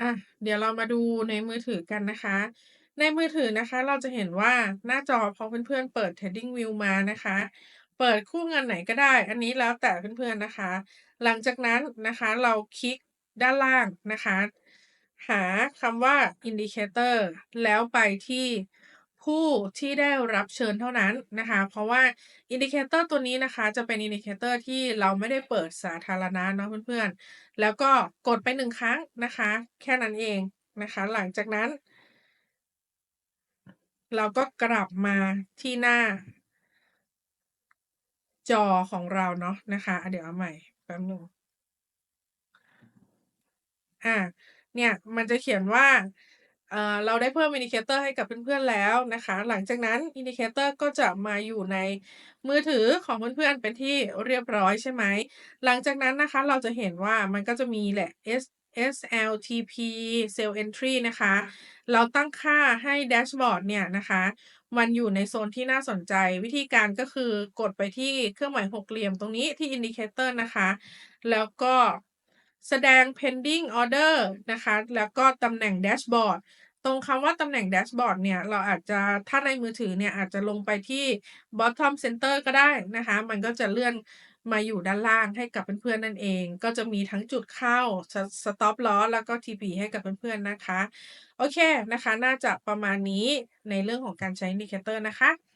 อะเดี๋ยวเรามาดูในมือถือกันนะคะ ในมือถือนะคะ เราจะเห็นว่าหน้าจอพอเพื่อนๆเปิด TradingView มานะคะ เปิดคู่เงินไหนก็ได้ อันนี้แล้วแต่เพื่อนๆนะคะ หลังจากนั้นนะคะเราคลิกด้านล่างนะคะ หาคำว่า Indicator แล้วไปที่ ผู้ที่ได้รับเชิญเท่านั้นนะคะ เพราะว่า Indicator ตัวนี้นะคะจะเป็น Indicator ที่เราไม่ได้เปิดสาธารณะเนาะเพื่อนๆ แล้วก็กดไป1ครั้งนะคะ แค่นั้นเองนะคะ หลังจากนั้น เราก็กลับมาที่หน้า จอของเราเนาะนะคะ เดี๋ยวเอาใหม่แป๊บหนึ่งอ่าเนี่ยมันจะเขียนว่า เอ่อเราได้เพิ่ม Indicator ให้กับเพื่อนๆแล้วนะคะ หลังจากนั้น Indicator ก็จะมาอยู่ในมือถือของเพื่อนๆเป็นที่เรียบร้อยใช่ไหม หลังจากนั้นนะคะเราจะเห็นว่ามันก็จะมีแหละ S SLTP Sell Entry นะคะ เราตั้งค่าให้แดชบอร์ดเนี่ยนะคะ มันอยู่ในโซนที่น่าสนใจ วิธีการก็คือกดไปที่เครื่องหมายหกเหลี่ยมตรงนี้ที่ Indicator นะคะ แล้วก็ แสดง Pending Order นะคะ แล้วก็ตำแหน่งแดชบอร์ดตรงคำว่าตำแหน่งแดชบอร์ดเนี่ย เราอาจจะถ้าในมือถือเนี่ย อาจจะลงไปที่ Bottom Center ก็ได้นะคะ มันก็จะเลื่อนมาอยู่ด้านล่างให้กับเพื่อนๆนั่นเอง ก็จะมีทั้งจุดเข้าส Stop Loss แล้วก็ TP ให้กับเพื่อนๆนะคะ โอเคนะคะ น่าจะประมาณนี้ในเรื่องของการใช้ Indicator นะคะ